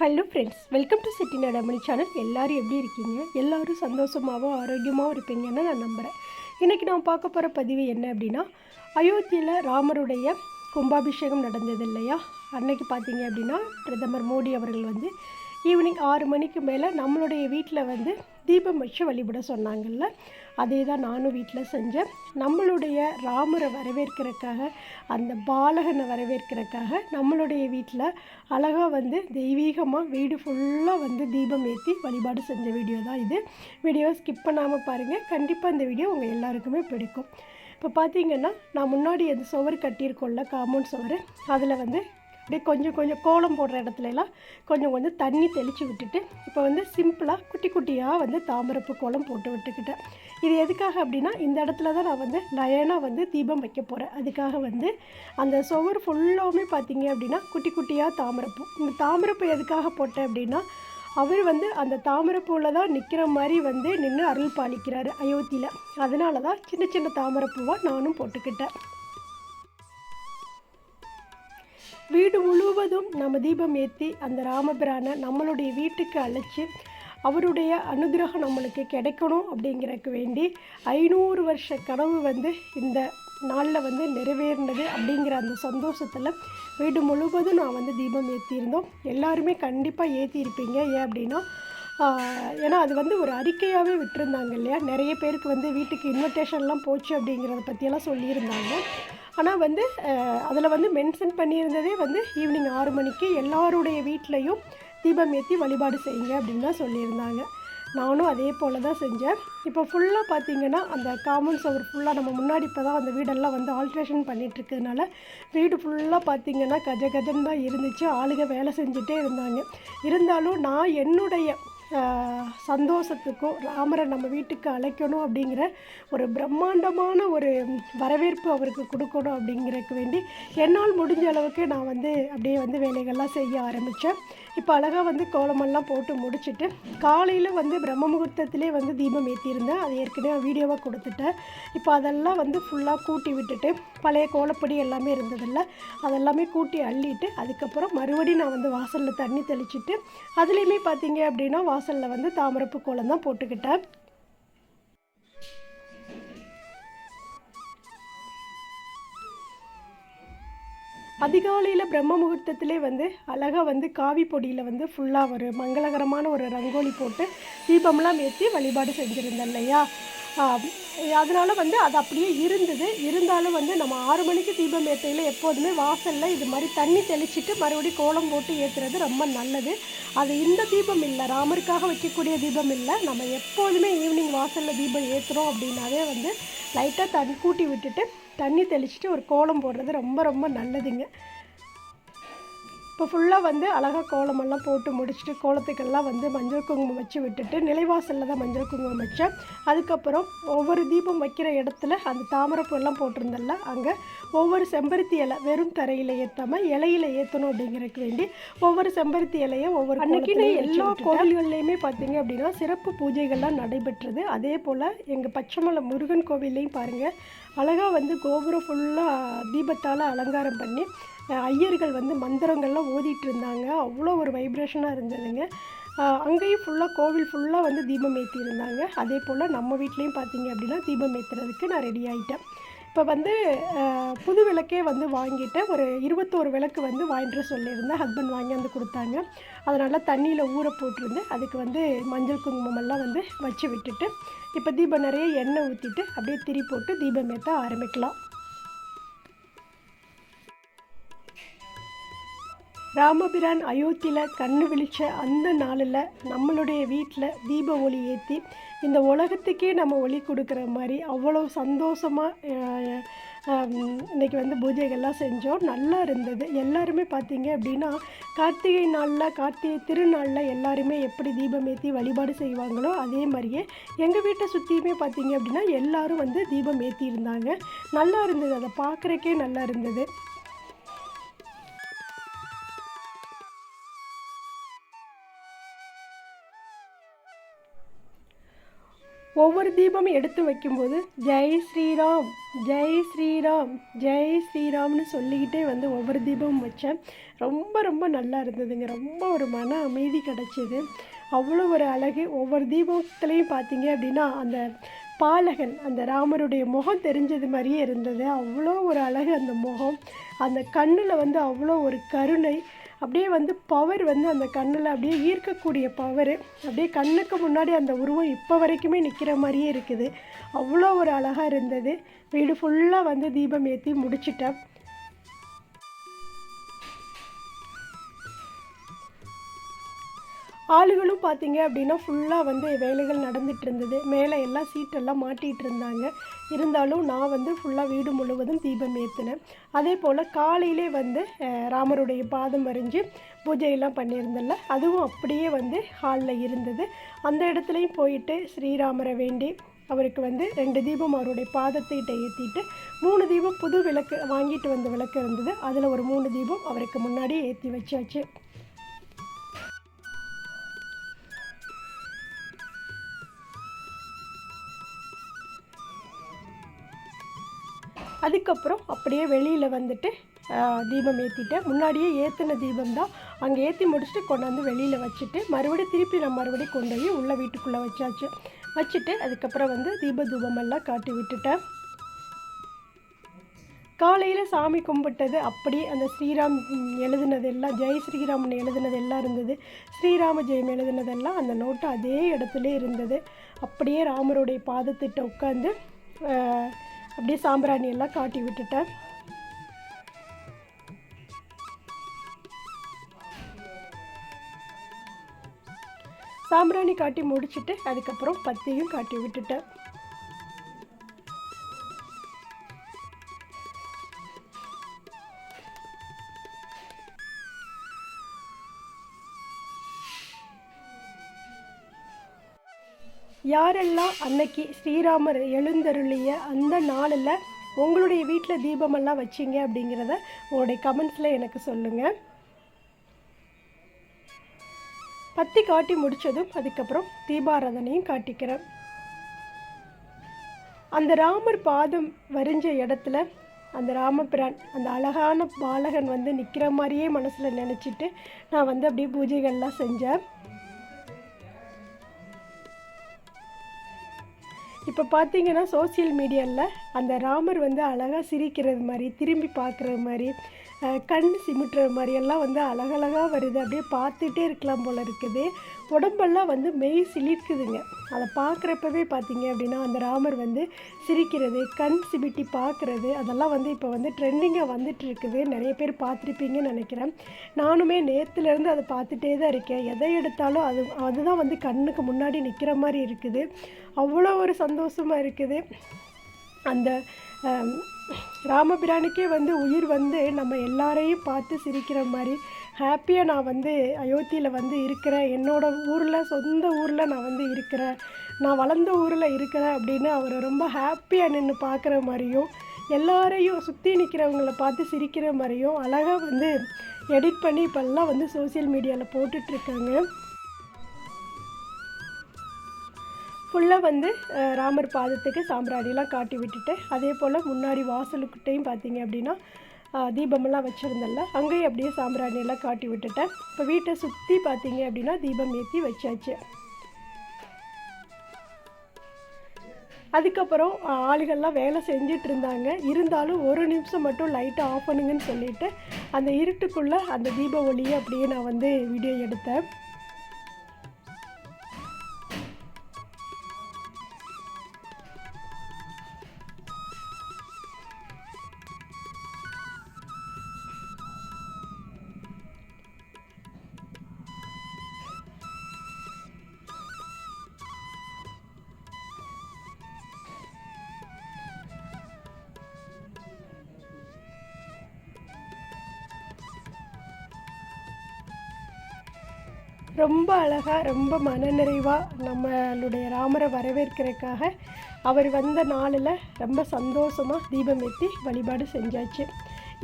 Hello friends welcome to city நடமணி channel எல்லோரும் எப்படி இருக்கீங்க? எல்லோரும் சந்தோஷமாகவும் ஆரோக்கியமாகவும் இருப்பீங்கன்னு நான் நம்புகிறேன் இன்றைக்கி நான் பார்க்க போகிற பதிவு என்ன அப்படின்னா அயோத்தியில் ராமருடைய கும்பாபிஷேகம் நடந்தது இல்லையா? அன்னைக்கு பார்த்தீங்க அப்படின்னா பிரதமர் மோடி அவர்கள் வந்து ஈவினிங் ஆறு மணிக்கு மேலே நம்மளுடைய வீட்டில் வந்து தீபம் வச்சு வழிபட சொன்னாங்கல்ல? அதே தான் நானும் வீட்டில் செஞ்சேன். நம்மளுடைய ராமரை வரவேற்கிறக்காக அந்த பாலகனை வரவேற்கிறக்காக நம்மளுடைய வீட்டில் அழகாக வந்து தெய்வீகமாக வீடு ஃபுல்லாக வந்து தீபம் ஏற்றி வழிபாடு செஞ்ச வீடியோ தான் இது. வீடியோ ஸ்கிப் பண்ணாமல் பாருங்கள் கண்டிப்பாக இந்த வீடியோ உங்கள் எல்லாருக்குமே பிடிக்கும். இப்போ பார்த்தீங்கன்னா நான் முன்னாடி அந்த சுவர் கட்டியிருக்கோம்ல காம்பவுண்ட் சுவர் அதில் வந்து அப்படியே கொஞ்சம் கொஞ்சம் கோலம் போடுற இடத்துலலாம் கொஞ்சம் கொஞ்சம் தண்ணி தெளித்து விட்டுட்டு இப்போ வந்து சிம்பிளாக குட்டி குட்டியாக வந்து தாமரப்பு கோலம் போட்டு விட்டுக்கிட்டேன். இது எதுக்காக அப்படின்னா இந்த இடத்துல தான் நான் வந்து லயனாக வந்து தீபம் வைக்க போகிறேன் அதுக்காக வந்து அந்த சுவர் ஃபுல்லாகவுமே பார்த்தீங்க அப்படின்னா குட்டி குட்டியாக தாமரப்பூ. இந்த தாமரப்பூ எதுக்காக போட்டேன் அப்படின்னா அவர் வந்து அந்த தாமரைப்பூவில் தான் நிற்கிற மாதிரி வந்து நின்று அருள் பாலிக்கிறாரு அயோத்தியில். அதனால தான் சின்ன சின்ன தாமரைப்பூவாக நானும் போட்டுக்கிட்டேன். வீடு முழுவதும் நம்ம தீபம் ஏற்றி அந்த ராமபிரானை நம்மளுடைய வீட்டுக்கு அழைச்சி அவருடைய அனுகிரகம் நம்மளுக்கு கிடைக்கணும் அப்படிங்கிறதுக்கு வேண்டி ஐநூறு வருஷ கனவு வந்து இந்த நாளில் வந்து நிறைவேறினது அப்படிங்கிற அந்த சந்தோஷத்தில் வீடு முழுவதும் நான் வந்து தீபம் ஏற்றியிருந்தோம் எல்லாருமே கண்டிப்பாக ஏற்றிருப்பீங்க ஏன் அப்படின்னா ஏன்னா அது வந்து ஒரு அறிக்கையாகவே விட்டுருந்தாங்க இல்லையா? நிறைய பேருக்கு வந்து வீட்டுக்கு இன்விடேஷன்லாம் போச்சு அப்படிங்கிறத பற்றியெல்லாம் சொல்லியிருந்தாங்க. ஆனால் வந்து அதில் வந்து மென்ஷன் பண்ணியிருந்ததே வந்து ஈவினிங் ஆறு மணிக்கு எல்லாருடைய வீட்லேயும் தீபம் ஏற்றி வழிபாடு செய்யுங்க அப்படின்னு தான் சொல்லியிருந்தாங்க. நானும் அதே போல் தான் செஞ்சேன். இப்போ ஃபுல்லாக பார்த்தீங்கன்னா அந்த காமன் சவர் ஃபுல்லாக நம்ம முன்னாடி இப்போ தான் அந்த வீடெல்லாம் வந்து ஆல்ட்ரேஷன் பண்ணிகிட்ருக்கிறதுனால வீடு ஃபுல்லாக பார்த்தீங்கன்னா கஜ கஜன் தான் இருந்துச்சு. ஆளுங்க வேலை செஞ்சுட்டே இருந்தாங்க. இருந்தாலும் நான் என்னுடைய சந்தோஷத்துக்கும் ராமரை நம்ம வீட்டுக்கு அழைக்கணும் அப்படிங்கிற ஒரு பிரம்மாண்டமான ஒரு வரவேற்பு அவருக்கு கொடுக்கணும் அப்படிங்கிறதுக்கு வேண்டி என்னால் முடிஞ்ச அளவுக்கு நான் வந்து அப்படியே வந்து வேலைகள்லாம் செய்ய ஆரம்பித்தேன். இப்போ அழகாக வந்து கோலமெல்லாம் போட்டு முடிச்சுட்டு காலையில் வந்து பிரம்ம முகூர்த்தத்திலே வந்து தீபம் ஏற்றியிருந்தேன் அது ஏற்கனவே வீடியோவாக கொடுத்துட்டேன். இப்போ அதெல்லாம் வந்து ஃபுல்லாக கூட்டி விட்டுட்டு பழைய கோலப்படி எல்லாமே இருந்ததில்ல. அதெல்லாமே கூட்டி அள்ளிட்டு அதுக்கப்புறம் மறுபடியும் நான் வந்து வாசலில் தண்ணி தெளிச்சிட்டு அதுலேயுமே பார்த்தீங்க அப்படின்னா வாசலில் வந்து தாமரப்பு கோலம் தான் போட்டுக்கிட்டேன். அதிகாலையில் பிரம்ம முகூர்த்தத்திலே வந்து அழகாக வந்து காவி பொடியில் வந்து ஃபுல்லாக ஒரு மங்களகரமான ஒரு ரங்கோலி போட்டு தீபம்லாம் ஏற்றி வழிபாடு செஞ்சுருந்தேன் இல்லையா? அதனால் வந்து அது அப்படியே இருந்தது. இருந்தாலும் வந்து நம்ம ஆறு மணிக்கு தீபம் ஏற்றையில் எப்போதுமே வாசலில் இது மாதிரி தண்ணி தெளிச்சிட்டு மறுபடியும் கோலம் போட்டு ஏற்றுறது ரொம்ப நல்லது. அது இந்த தீபம் இல்லை. ராமருக்காக வைக்கக்கூடிய தீபம் இல்லை. நம்ம எப்போதுமே ஈவினிங் வாசலில் தீபம் ஏற்றுறோம் அப்படின்னாவே வந்து லைட்டாக தண்ணி கூட்டி விட்டுட்டு தண்ணி தெளிச்சுட்டு ஒரு கோலம் போடுறது ரொம்ப ரொம்ப நல்லதுங்க. இப்போ ஃபுல்லாக வந்து அழகாக கோலமெல்லாம் போட்டு முடிச்சுட்டு கோலத்துக்கெல்லாம் வந்து மஞ்சள் குங்குமம் வச்சு விட்டுட்டு நிலைவாசலில் தான் மஞ்சள் குங்குமம் வச்சேன். அதுக்கப்புறம் ஒவ்வொரு தீபம் வைக்கிற இடத்துல அந்த தாமரைப்பூ எல்லாம் போட்டிருந்தல்ல அங்கே ஒவ்வொரு செம்பருத்தி இலை வெறும் தரையில் ஏற்றாமல் இலையில ஏற்றணும் அப்படிங்கிறதுக்கு வேண்டி ஒவ்வொரு செம்பருத்தி இலையும் ஒவ்வொரு அன்னைக்குன்னு எல்லா கோவில்கள்லையுமே பார்த்தீங்க அப்படின்னா சிறப்பு பூஜைகள்லாம் நடைபெற்றது. அதே போல் எங்கள் பச்சைமலை முருகன் கோவில்லையும் பாருங்கள் அழகாக வந்து கோபுரம் ஃபுல்லாக தீபத்தால் அலங்காரம் பண்ணி ஐயர்கள் வந்து மந்திரங்கள்லாம் ஓதிட்டு இருந்தாங்க. அவ்வளோ ஒரு வைப்ரேஷனாக இருந்ததுங்க. அங்கேயும் ஃபுல்லாக கோவில் ஃபுல்லாக வந்து தீபம் ஏற்றியிருந்தாங்க அதே போல் நம்ம வீட்லேயும் பார்த்தீங்க அப்படின்னா தீபம் ஏற்றுறதுக்கு நான் ரெடி ஆகிட்டேன் இப்போ வந்து புது விளக்கே வந்து வாங்கிட்டேன் ஒரு இருபத்தோரு விளக்கு வந்து வாங்கிட்டு சொல்லியிருந்தேன். ஹஸ்பண்ட் வாங்கி வந்து கொடுத்தாங்க. அதனால் தண்ணியில் ஊற போட்டிருந்து அதுக்கு வந்து மஞ்சள் குங்குமம் எல்லாம் வந்து வச்சு விட்டுட்டு இப்போ தீபம் நிறைய எண்ணெய் ஊற்றிட்டு அப்படியே திரி போட்டு தீபம் ஏற்ற ஆரம்பிக்கலாம். ராமபிரான் அயோத்தியில் கண்ணு விழிச்ச அந்த நாளில் நம்மளுடைய வீட்டில் தீப ஒளி ஏற்றி இந்த உலகத்துக்கே நம்ம ஒளி கொடுக்குற மாதிரி அவ்வளோ சந்தோஷமாக இன்றைக்கி வந்து பூஜைகள்லாம் செஞ்சோம். நல்லா இருந்தது. எல்லாருமே பார்த்தீங்க அப்படின்னா கார்த்திகை நாளில் கார்த்திகை திருநாளில் எல்லாருமே எப்படி தீபம் ஏற்றி வழிபாடு செய்வாங்களோ அதே மாதிரியே எங்கள் வீட்டை சுற்றியுமே பார்த்தீங்க அப்படின்னா எல்லாரும் வந்து தீபம் ஏற்றி இருந்தாங்க நல்லா இருந்தது. அதை பார்க்குறக்கே நல்லா இருந்தது. ஒவ்வொரு தீபமும் எடுத்து வைக்கும்போது ஜெய் ஸ்ரீராம் ஜெய் ஸ்ரீராம் ஜெய் ஸ்ரீராம்னு சொல்லிக்கிட்டே வந்து ஒவ்வொரு தீபமும் வச்சேன். ரொம்ப ரொம்ப நல்லா இருந்ததுங்க. ரொம்ப ஒரு மன அமைதி கிடச்சிது. அவ்வளோ ஒரு அழகு. ஒவ்வொரு தீபத்துலேயும் பார்த்தீங்க அப்படின்னா அந்த பாலகன் அந்த ராமருடைய முகம் தெரிஞ்சது மாதிரியே இருந்தது. அவ்வளோ ஒரு அழகு அந்த முகம். அந்த கண்ணில் வந்து அவ்வளோ ஒரு கருணை. அப்படியே வந்து பவர் வந்து அந்த கண்ணில் அப்படியே ஈர்க்கக்கூடிய பவர் அப்படியே கண்ணுக்கு முன்னாடி அந்த உருவம் இப்போ வரைக்குமே நிற்கிற மாதிரியே இருக்குது. அவ்வளோ ஒரு அழகாக இருந்தது. வீடு ஃபுல்லாக வந்து தீபம் ஏற்றி முடிச்சிட்டேன். ஆளுகளும் பார்த்தீங்க அப்படின்னா ஃபுல்லாக வந்து வேலைகள் நடந்துகிட்டு இருந்தது. மேலே எல்லாம் சீட்டெல்லாம் மாட்டிகிட்டு இருந்தாங்க. இருந்தாலும் நான் வந்து ஃபுல்லாக வீடு முழுவதும் தீபம் ஏற்றினேன் அதே போல் காலையிலே வந்து ராமருடைய பாதம் வரைஞ்சி பூஜையெல்லாம் பண்ணியிருந்தேன்ல அதுவும் அப்படியே வந்து ஹாலில் இருந்தது. அந்த இடத்துலையும் போயிட்டு ஸ்ரீராமரை வேண்டி அவருக்கு வந்து ரெண்டு தீபம் அவருடைய பாதத்திட்ட ஏற்றிட்டு மூணு தீபம் புது விளக்கு வாங்கிட்டு வந்த விளக்கு இருந்தது. அதில் ஒரு மூணு தீபம் அவருக்கு முன்னாடி ஏற்றி வச்சாச்சு. அதுக்கப்புறம் அப்படியே வெளியில் வந்துட்டு தீபம் ஏற்றிட்டேன் முன்னாடியே ஏற்றின தீபம் தான். அங்கே ஏற்றி முடிச்சுட்டு கொண்டாந்து வெளியில் வச்சுட்டு மறுபடியும் திருப்பி நான் மறுபடியும் கொண்டு போய் உள்ள வீட்டுக்குள்ளே வச்சாச்சு. வச்சுட்டு அதுக்கப்புறம் வந்து தீப தூபமெல்லாம் காட்டி விட்டுட்டேன். காலையில் சாமி கும்பிட்டது அப்படியே அந்த ஸ்ரீராம் எழுதினதெல்லாம் எழுதுனதெல்லாம் ஜெய் ஸ்ரீராமன் எழுதுனதெல்லாம் இருந்தது. ஸ்ரீராம ஜெயம் எழுதுனதெல்லாம் அந்த நோட்டு அதே இடத்துல இருந்தது. அப்படியே ராமருடைய பாதத்திட்ட உட்காந்து அப்படியே சாம்பிராணி எல்லாம் காட்டி விட்டுட்டேன். சாம்பிராணி காட்டி முடிச்சுட்டு அதுக்கப்புறம் பத்தியும் காட்டி விட்டுட்டேன். யாரெல்லாம் அன்னைக்கு ஸ்ரீராமர் எழுந்தருளிய அந்த நாளில் உங்களுடைய வீட்டில் தீபமெல்லாம் வச்சீங்க அப்படிங்கிறத உங்களுடைய கமெண்ட்ஸில் எனக்கு சொல்லுங்கள் பத்தி காட்டி முடித்ததும் அதுக்கப்புறம் தீபாராதனையும் காட்டிக்கிறேன். அந்த ராமர் பாதம் வரிஞ்ச இடத்துல அந்த ராமபிரான் அந்த அழகான பாலகன் வந்து நிற்கிற மாதிரியே மனசில் நினச்சிட்டு நான் வந்து அப்படியே பூஜைகள்லாம் செஞ்சேன். இப்போ பார்த்தீங்கன்னா சோஷியல் மீடியாவில் அந்த ராமர் வந்து அழகாக சிரிக்கிறது மாதிரி திரும்பி பார்க்குறது மாதிரி கண் சிமிட்டுற மாதிரியெல்லாம் வந்து அழகழகாக வருது. அப்படியே பார்த்துட்டே இருக்கலாம் போல் இருக்குது. உடம்பெல்லாம் வந்து மெய் சிலிர்க்குதுங்க. அதை பார்க்குறப்பவே பார்த்தீங்க அப்படின்னா அந்த ராமர் வந்து சிரிக்கிறது கண் சிமிட்டி பார்க்குறது அதெல்லாம் வந்து இப்போ வந்து ட்ரெண்டிங்காக வந்துட்டு இருக்குது. நிறைய பேர் பார்த்துருப்பீங்கன்னு நினைக்கிறேன். நானுமே நேற்றுலேருந்து அதை பார்த்துட்டே தான் இருக்கேன். எதை எடுத்தாலும் அது அதுதான் வந்து கண்ணுக்கு முன்னாடி நிற்கிற மாதிரி இருக்குது. அவ்வளோ ஒரு சந்தோஷமாக இருக்குது. அந்த ராமபிரானுக்கே வந்து உயிர் வந்து நம்ம எல்லாரையும் பார்த்து சிரிக்கிற மாதிரி ஹாப்பியாக நான் வந்து அயோத்தியில் வந்து இருக்கிறேன். என்னோட ஊரில் சொந்த ஊரில் நான் வந்து இருக்கிறேன். நான் வளர்ந்த ஊரில் இருக்கிறேன் அப்படின்னு அவரை ரொம்ப ஹாப்பியாக நின்று பார்க்குற மாதிரியும் எல்லாரையும் சுற்றி நிற்கிறவங்கள பார்த்து சிரிக்கிற மாதிரியும் அழகாக வந்து எடிட் பண்ணி இப்போல்லாம் வந்து சோஷியல் மீடியாவில் போட்டுட்ருக்காங்க ஃபுல்லாக வந்து ராமர் பாதத்துக்கு சாம்பிராணிலாம் காட்டி விட்டுட்டு அதே போல் முன்னாடி வாசலுக்கிட்டையும் பார்த்தீங்க அப்படின்னா தீபமெல்லாம் வச்சுருந்தல அங்கேயும் அப்படியே சாம்பிராணியெல்லாம் காட்டி விட்டுட்டேன். இப்போ வீட்டை சுற்றி பார்த்தீங்க அப்படின்னா தீபம் ஏற்றி வச்சாச்சு. அதுக்கப்புறம் ஆளுகள்லாம் வேலை செஞ்சுட்டு இருந்தாங்க. இருந்தாலும் ஒரு நிமிஷம் மட்டும் லைட்டை ஆஃப் பண்ணுங்கன்னு சொல்லிட்டு அந்த இருட்டுக்குள்ளே அந்த தீப ஒளியை அப்படியே நான் வந்து வீடியோ எடுத்தேன். ரொம்ப அழகாக ரொம்ப மனநிறைவாக நம்மளுடைய ராமரை வரவேற்கிறதுக்காக அவர் வந்த நாளில் ரொம்ப சந்தோஷமாக தீபம் ஏற்றி வழிபாடு செஞ்சாச்சு.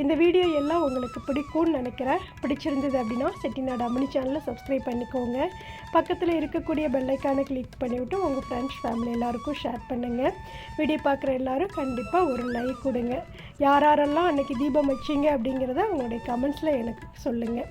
இந்த வீடியோ எல்லாம் உங்களுக்கு பிடிக்கும்னு நினைக்கிறேன். பிடிச்சிருந்தது அப்படின்னா செட்டிநாடு அம்மனி சேனலை சப்ஸ்கிரைப் பண்ணிக்கோங்க. பக்கத்தில் இருக்கக்கூடிய பெல்லைக்கானை கிளிக் பண்ணிவிட்டு உங்கள் ஃப்ரெண்ட்ஸ் ஃபேமிலி எல்லாருக்கும் ஷேர் பண்ணுங்கள் வீடியோ பார்க்குற எல்லோரும் கண்டிப்பாக ஒரு லைக் கொடுங்க. யாரெல்லாம் அன்றைக்கி தீபம் வச்சிங்க அப்படிங்கிறத உங்களுடைய கமெண்ட்ஸில் எனக்கு சொல்லுங்கள்